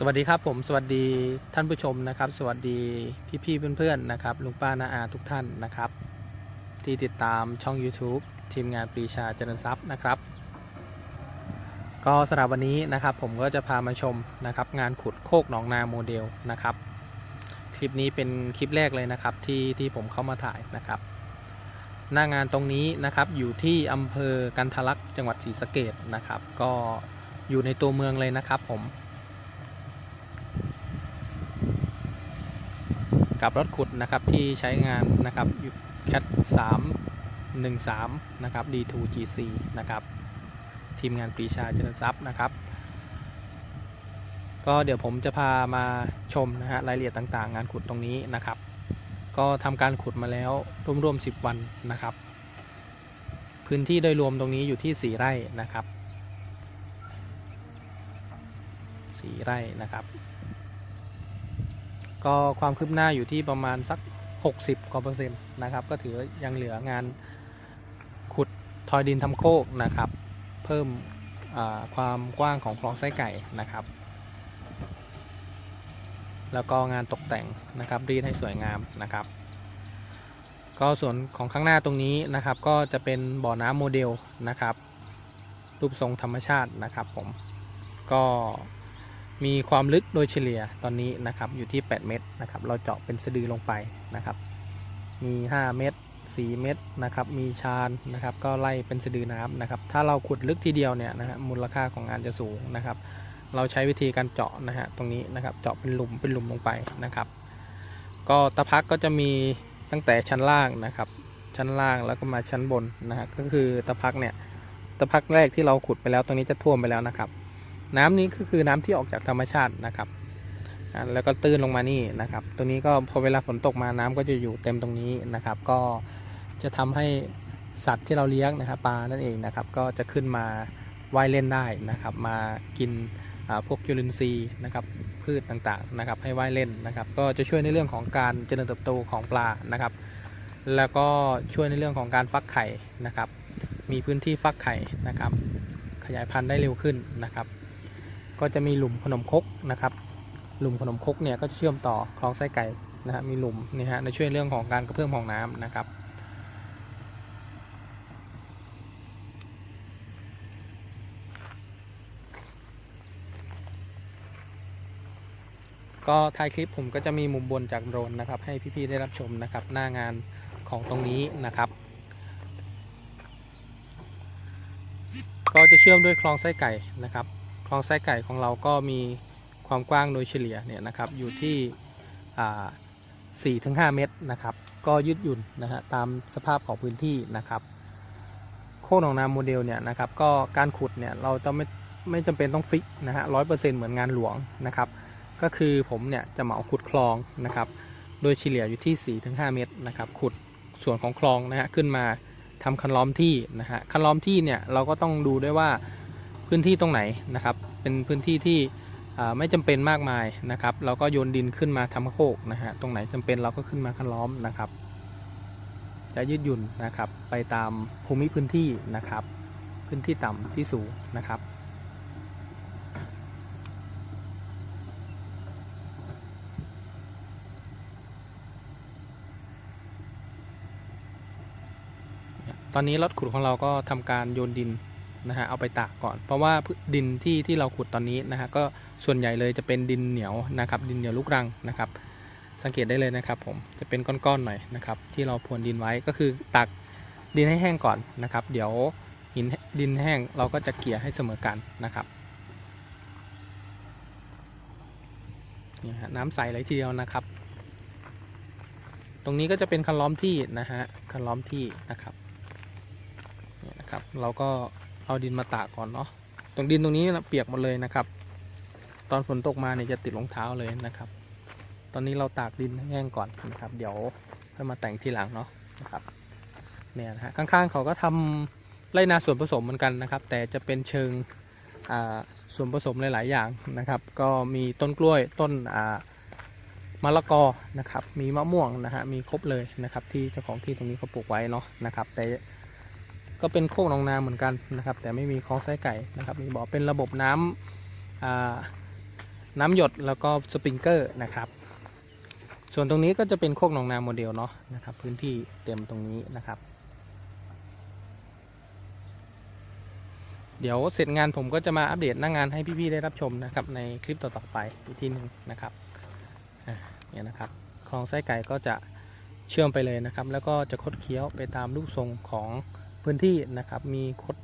สวัสดีครับผมสวัสดีท่านผู้ชมนะครับ สวัสดีพี่พี่เพื่อนๆนะครับลุงป้านาอาทุกท่านนะครับ ที่ติดตามช่อง YouTube ทีมงานปรีชาเจริญทรัพย์นะครับ ก็สำหรับวันนี้นะครับ ผมก็จะพามาชมนะครับ งานขุดโคกหนองนาโมเดลนะครับ คลิปนี้เป็นคลิปแรกเลยนะครับที่ที่ผมเข้ามาถ่ายนะครับ หน้างานตรงนี้นะครับอยู่ที่อำเภอกันทะลักษ์จังหวัดศรีสะเกดนะครับ ก็อยู่ในตัวเมืองเลยนะครับผม กับรถขุดนะครับที่ใช้งานนะครับแคท3 1 3 นะครับ D2 GC นะครับ ทีมงานปรีชาเจริญทรัพย์นะครับ ก็เดี๋ยวผมจะพามาชมนะฮะรายละเอียดต่างๆ งานขุดตรงนี้นะครับ ก็ทำการขุดมาแล้วร่วมๆ 10 วันนะครับ พื้นที่โดยรวมตรงนี้อยู่ที่ 4 ไร่นะครับ 4 ไร่นะครับ ก็ความคืบหน้าอยู่ที่ประมาณสัก 60กว่าเปอร์เซ็นต์นะครับ ก็ถือยังเหลืองานขุดทอยดินทำโคกนะครับ เพิ่มความกว้างของคลองไส้ไก่นะครับ แล้วก็งานตกแต่งนะครับรีดให้สวยงามนะครับ ก็ส่วนของข้างหน้าตรงนี้นะครับ ก็จะเป็นบ่อน้ำโมเดลนะครับ รูปทรงธรรมชาตินะครับผมก็ มีความลึกโดยเฉลี่ยตอนนี้นะครับอยู่ที่ 8 เมตรนะครับ เราเจาะเป็นสะดือลงไปนะครับ มี 5 เมตร 4 เมตรนะครับ มีชานนะครับ ก็ไล่เป็นสะดือน้ำนะครับ ถ้าเราขุดลึกทีเดียวเนี่ยนะฮะมูลค่าของงานจะสูงนะครับ เราใช้วิธีการเจาะนะฮะตรงนี้นะครับ เจาะเป็นหลุมเป็นหลุมลงไปนะครับ ก็ตะพักก็จะมีตั้งแต่ชั้นล่างนะครับ ชั้นล่างแล้วก็มาชั้นบนนะฮะก็คือตะพักเนี่ยตะพักแรกที่เราขุดไปแล้วตรงนี้จะท่วมไปแล้วนะครับ น้ำนี้ก็คือน้ำที่ออกจากธรรมชาตินะครับแล้วก็ตื้นลงมานี่นะครับตรงนี้ก็พอเวลาฝนตกมาน้ำก็จะอยู่เต็มตรงนี้นะครับ ก็จะทำให้สัตว์ที่เราเลี้ยงนะครับปลานั่นเองนะครับ ก็จะขึ้นมาว่ายเล่นได้นะครับ มากินพวกจุลินทรีย์นะครับ พืชต่างๆนะครับ ให้ว่ายเล่นนะครับ ก็จะช่วยในเรื่องของการเจริญเติบโตของปลานะครับ แล้วก็ช่วยในเรื่องของการฟักไข่นะครับ มีพื้นที่ฟักไข่นะครับ ขยายพันธุ์ได้เร็วขึ้นนะครับ ก็จะมีหลุมขนมคกนะครับ หลุมขนมคกเนี่ยก็จะเชื่อมต่อคลองไส้ไก่นะฮะมีหลุมนี่ฮะในช่วยเรื่องของการกระเพื่อมของน้ำนะครับ ก็ท้ายคลิปผมก็จะมีมุมบนจากโดรนนะครับ ให้พี่ๆได้รับชมนะครับ หน้างานของตรงนี้นะครับ ก็จะเชื่อมด้วยคลองไส้ไก่นะครับ คลองไส้ไก่ของเราก็มีความกว้างโดยเฉลี่ยเนี่ยนะครับอยู่ที่4ถึง5เมตรนะครับ ก็ยืดหยุ่นนะฮะตามสภาพของพื้นที่นะครับ โคกหนองนาโมเดลเนี่ยนะครับก็การขุดเนี่ยเราจะไม่ไม่จำเป็นต้องฟิกนะฮะร้อยเปอร์เซ็นต์เหมือนงานหลวงนะครับ ก็คือผมเนี่ยจะเหมาขุดคลองนะครับ โดยเฉลี่ยอยู่ที่4ถึง5เมตรนะครับขุดส่วนของคลองนะฮะขึ้นมาทำคันล้อมที่นะฮะคันล้อมที่เนี่ยเราก็ต้องดูด้วยว่า พื้นที่ตรงไหนนะครับ เป็นพื้นที่ที่ไม่จำเป็นมากมายนะครับ เราก็โยนดินขึ้นมาทำโคกนะฮะตรงไหนจำเป็นเราก็ขึ้นมาคันล้อมนะครับ จะยืดหยุ่นนะครับ ไปตามภูมิพื้นที่นะครับ พื้นที่ต่ำที่สูงนะครับตอนนี้รถขุดของเราก็ทำการโยนดิน นะฮะเอาไปตากก่อน เพราะว่าดินที่ที่เราขุดตอนนี้นะฮะก็ส่วนใหญ่เลยจะเป็นดินเหนียวนะครับดินเหนียวลูกรังนะครับ สังเกตได้เลยนะครับผมจะเป็นก้อนๆหน่อยนะครับที่เราพรวนดินไว้ก็คือตักดินให้แห้งก่อนนะครับ เดี๋ยวหินดินแห้งเราก็จะเกลี่ยให้เสมอกันนะครับนี่ฮะน้ำใสเลยทีเดียวนะครับ ตรงนี้ก็จะเป็นคันล้อมที่นะฮะคันล้อมที่นะครับเนี่ยนะครับ เราก็ เอาดินมาตากก่อนเนาะตรงดินตรงนี้นะเปียกหมดเลยนะครับ ตอนฝนตกมาเนี่ยจะติดรองเท้าเลยนะครับ ตอนนี้เราตากดินแห้งก่อนนะครับ เดี๋ยวค่อยมาแต่งทีหลังเนาะนะครับเนี่ยนะฮะข้างๆเขาก็ทำไรนาส่วนผสมเหมือนกันนะครับ แต่จะเป็นเชิงส่วนผสมหลาย ๆ อย่างนะครับ ก็มีต้นกล้วยต้นมะละกอนะครับ มีมะม่วงนะฮะมีครบเลยนะครับ ที่เจ้าของที่ตรงนี้เขาปลูกไว้เนาะนะครับ แต่ ก็เป็นโคกหนองนาเหมือนกันนะครับ แต่ไม่มีคลองไส้ไก่นะครับ มีบ่อเป็นระบบน้ำอ่าน้ำหยดแล้วก็สปริงเกอร์นะครับ ส่วนตรงนี้ก็จะเป็นโคกหนองนาโมเดลเนาะนะครับ พื้นที่เต็มตรงนี้นะครับ เดี๋ยวเสร็จงานผมก็จะมาอัปเดตหน้างงานให้พี่ๆได้รับชมนะครับ ในคลิปต่อๆไปอีกทีหนึ่งนะครับเนี่ยนะครับคลองไส้ไก่ก็จะเชื่อมไปเลยนะครับ แล้วก็จะคดเคี้ยวไปตามลูกทรงของ พื้นที่นะครับ มีคด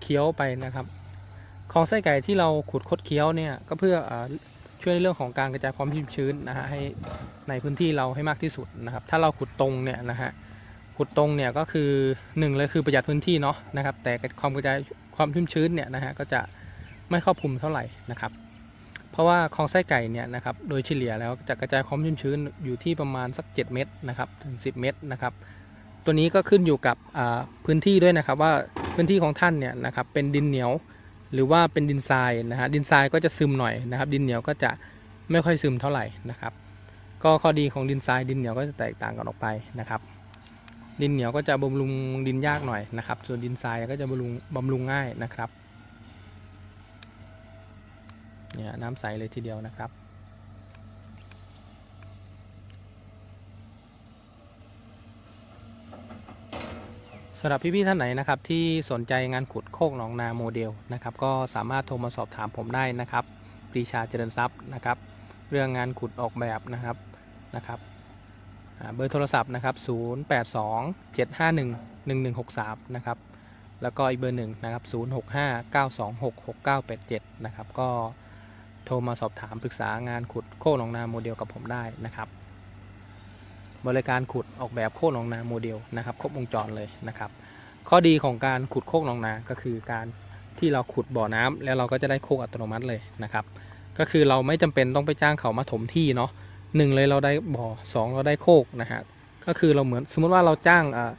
เคี้ยวไปนะครับคลองไส้ไก่ที่เราขุดคดเคี้ยวเนี่ยก็เพื่ออช่วยในเรื่องของการกระจายความชุ่มชื้นนะฮะให้ในพื้นที่เราให้มากที่สุดนะครับ ถ้าเราขุดตรงเนี่ยนะฮะขุดตรงเนี่ยก็คือหนึ่งเลยคือประหยัดพื้นที่เนาะนะครับ แต่ความกระจายความชุ่มชื้นเนี่ยนะฮะก็จะไม่ครอบคลุมเท่าไหร่นะครับ เพราะว่าคลองไส้ไก่เนี่ยนะครับโดยเฉลี่ยแล้วจะกระจายความชุ่มชื้นอยู่ที่ประมาณสัก 7 เมตรนะครับถึง 10 เมตรนะครับ ตัวนี้ก็ขึ้นอยู่กับพื้นที่ด้วยนะครับว่าพื้นที่ของท่านเนี่ยนะครับเป็นดินเหนียวหรือว่าเป็นดินทรายนะฮะดินทรายก็จะซึมหน่อยนะครับ ดินเหนียวก็จะไม่ค่อยซึมเท่าไหร่นะครับ ก็ข้อดีของดินทรายดินเหนียวก็จะแตกต่างกันออกไปนะครับ ดินเหนียวก็จะบำรุงดินยากหน่อยนะครับ ส่วนดินทรายก็จะบำรุงบำรุงง่ายนะครับเนี่ยน้ำใสเลยทีเดียวนะครับำหรับพี่ๆท่านไหนนะครับที่สนใจงานขุดโคกหนองนาโมเดลนะครับก็สามารถโทรมาสอบถามผมได้นะครับปรีชาเจริญทรัพย์นะครับ เรื่องงานขุดออกแบบนะครับนะครับเบอร์โทรศัพท์นะครับ 082 751 1163 นะครับ แล้วก็อีกเบอร์หนึ่งนะครับ 065 926 6987 นะครับ ก็โทรมาสอบถามปรึกษางานขุดโคกหนองนาโมเดลกับผมได้นะครับ บริการขุดออกแบบโคกหนองนาโมเดลนะครับครบวงจรเลยนะครับ ข้อดีของการขุดโคกหนองนาก็คือการที่เราขุดบ่อน้ำแล้วเราก็จะได้โคกอัตโนมัติเลยนะครับ ก็คือเราไม่จำเป็นต้องไปจ้างเขามาถมที่เนาะหนึ่งเลยเราได้บ่อสองเราได้โคกนะฮะก็คือเราเหมือนสมมติว่าเราจ้างอ่า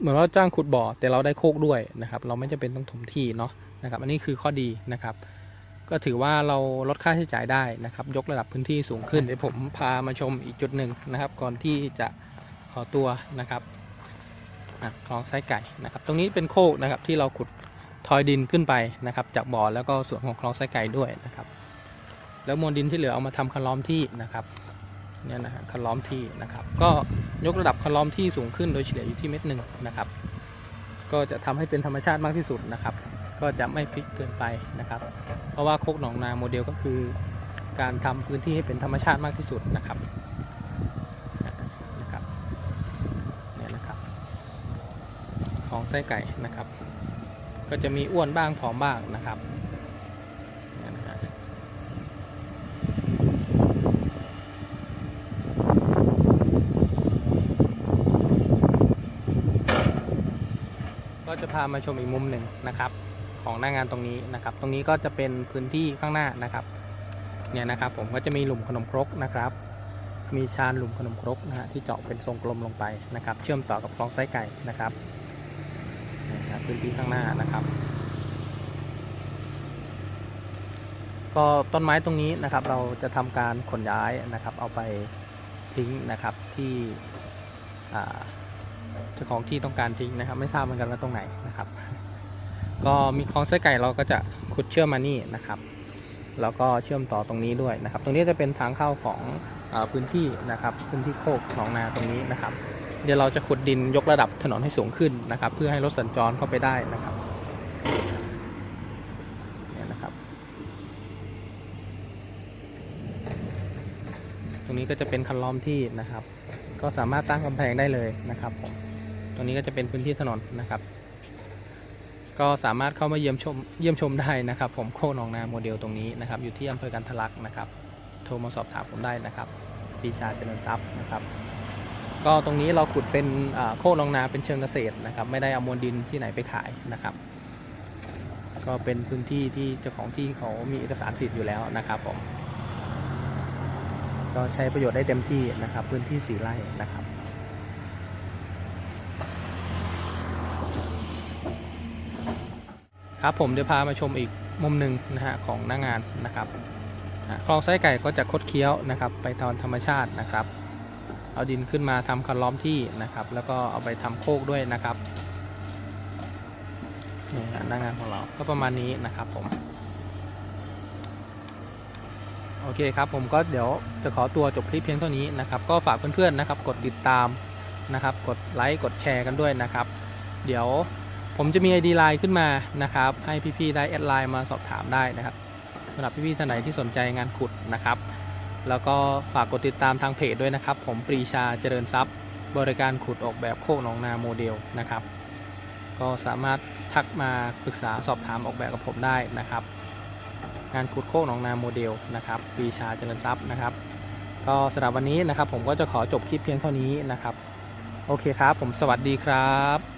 เหมือนว่าจ้างขุดบ่อแต่เราได้โคกด้วยนะครับ เราไม่จำเป็นต้องถมที่เนาะนะครับ อันนี้คือข้อดีนะครับ ก็ถือว่าเราลดค่าใช้จ่ายได้นะครับ ยกระดับพื้นที่สูงขึ้นเดี๋ยวผมพามาชมอีกจุดหนึ่งนะครับ ก่อนที่จะขอตัวนะครับคลองไส้ไก่นะครับ ตรงนี้เป็นโคกนะครับที่เราขุดทอยดินขึ้นไปนะครับ จากบ่อแล้วก็ส่วนของคลองไส้ไก่ด้วยนะครับ แล้วมวลดินที่เหลือเอามาทำคันล้อมที่นะครับเนี่ยนะฮะคันล้อมที่นะครับ ก็ยกระดับคันล้อมที่สูงขึ้นโดยเฉลี่ยอยู่ที่เม็ดหนึ่งนะครับ ก็จะทำให้เป็นธรรมชาติมากที่สุดนะครับ ก็จะไม่ฟิกเกินไปนะครับ เพราะว่าโคกหนองนาโมเดลก็คือ การทำพื้นที่ให้เป็นธรรมชาติมากที่สุดนะครับนะครับเนี่ยนะครับ ของไส้ไก่นะครับ ก็จะมีอ้วนบ้างผอมบ้างนะครับก็จะพามาชมอีกมุมหนึ่งนะครับ ของหน้างานตรงนี้นะครับ ตรงนี้ก็จะเป็นพื้นที่ข้างหน้านะครับเนี่ยนะครับ ผมก็จะมีหลุมขนมครกนะครับ มีชานหลุมขนมครกนะฮะที่เจาะเป็นทรงกลมลงไปนะครับ เชื่อมต่อกับคลองไส้ไก่นะครับพื้นที่ข้างหน้านะครับ ก็ต้นไม้ตรงนี้นะครับ เราจะทำการขนย้ายนะครับ เอาไปทิ้งนะครับที่เจ้าของที่ต้องการทิ้งนะครับ ไม่ทราบเหมือนกันว่าตรงไหนนะครับ ก็มีคลองไส้ไก่เราก็จะขุดเชื่อมมานี่นะครับ แล้วก็เชื่อมต่อตรงนี้ด้วยนะครับ ตรงนี้จะเป็นทางเข้าของอพื้นที่นะครับ พื้นที่โคกหนองนาตรงนี้นะครับ เดี๋ยวเราจะขุดดินยกระดับถนนให้สูงขึ้นนะครับ เพื่อให้รถสัญจรเข้าไปได้นะครับเนี่ยนะครับ ตรงนี้ก็จะเป็นคันล้อมที่นะครับ ก็สามารถสร้างกำแพงได้เลยนะครับผมตรงนี้ก็จะเป็นพื้นที่ถนนนะครับ ก็สามารถเข้ามาเยี่ยมชมเยี่ยมชมได้นะครับ ผมโคกหนองนาโมเดลตรงนี้นะครับ อยู่ที่อำเภอกันทะลักนะครับ โทรมาสอบถามผมได้นะครับปีชาเจริญทรัพย์นะครับ ก็ตรงนี้เราขุดเป็นโคกหนองนาเป็นเชิงเกษตรนะครับ ไม่ได้เอามวลดินที่ไหนไปขายนะครับ ก็เป็นพื้นที่ที่เจ้าของที่เขามีเอกสารสิทธิ์อยู่แล้วนะครับผมก็ใช้ประโยชน์ได้เต็มที่นะครับ พื้นที่สีไร่นะครับ ครับผมเดี๋ยวพามาชมอีกมุมหนึ่งนะฮะของหน้างานนะครับคลองไส้ไก่ก็จะคดเคี้ยวนะครับ ไปตอนธรรมชาตินะครับ เอาดินขึ้นมาทำคันล้อมที่นะครับ แล้วก็เอาไปทำโคกด้วยนะครับนี่ฮะหน้างานของเราก็ประมาณนี้นะครับผมโอเคครับผมก็เดี๋ยวจะขอตัวจบคลิปเพียงเท่านี้นะครับ ก็ฝากเพื่อนๆนะครับ กดติดตามนะครับ กดไลค์กดแชร์กันด้วยนะครับ เดี๋ยว ผมจะมี ID ไลน์ขึ้นมานะครับ ให้พี่ๆได้แอดไลน์มาสอบถามได้นะครับสำหรับพี่ๆท่านไหนที่สนใจงานขุดนะครับ แล้วก็ฝากกดติดตามทางเพจด้วยนะครับ ผมปรีชาเจริญทรัพย์ บริการขุดออกแบบโคกหนองนาโมเดลนะครับ ก็สามารถทักมาปรึกษาสอบถามออกแบบกับผมได้นะครับ งานขุดโคกหนองนาโมเดลนะครับปรีชาเจริญทรัพย์นะครับ ก็สำหรับวันนี้นะครับ ผมก็จะขอจบคลิปเพียงเท่านี้นะครับ โอเคครับ ผมสวัสดีครับ